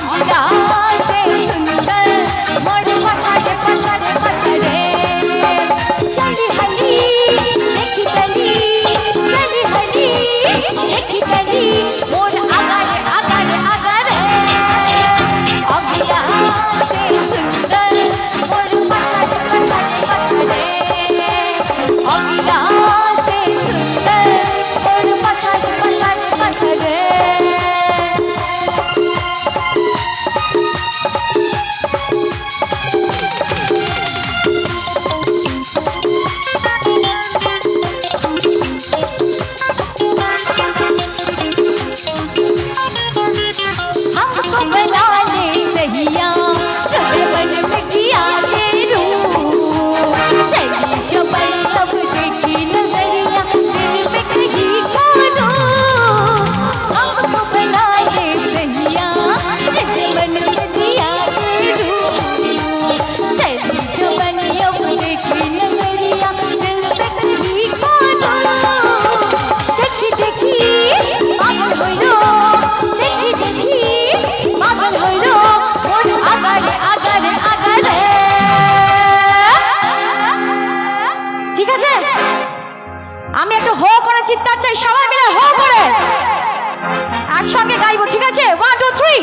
মজরা ঠিক আছে? আমি একটা হো করে চিৎকার চাই, সবাই মিলে হো করে। একসঙ্গে গাইবো, ঠিক আছে? One two three